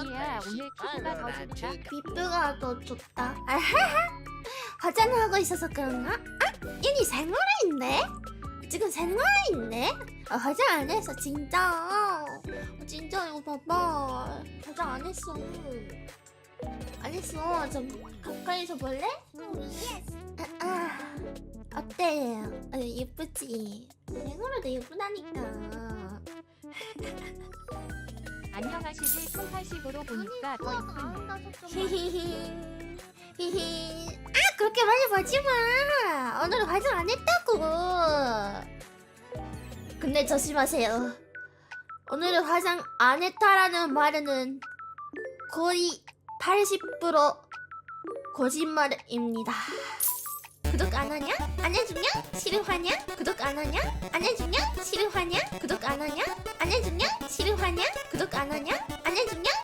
아니야 오늘 피부가 더 좋다. 피부가 더 좋다. 아하하. 화장을 하고 있어서 그런가? 아, 얘니 생얼인데? 지금 생얼인데? 아, 화장 안 했어, 진짜. 어, 진짜 이거 봐봐. 화장 안 했어. 안 했어. 좀 가까이서 볼래? 아, 아. 어때? 아, 예쁘지? 생얼도 예쁘다니까. 안녕하시길 콩80으로 보니까 더 이쁘네. 히히히 히히 아 그렇게 많이 보지 마 오늘 화장 안 했다고 근데 조심하세요 오늘은 화장 안 했다라는 말은 거의 80% 거짓말입니다 구독 안 하냐? 안 해주냐? 싫어하냐? 구독 안 하냐? 안 해주냐? 싫어하냐? 구독 안 하냐?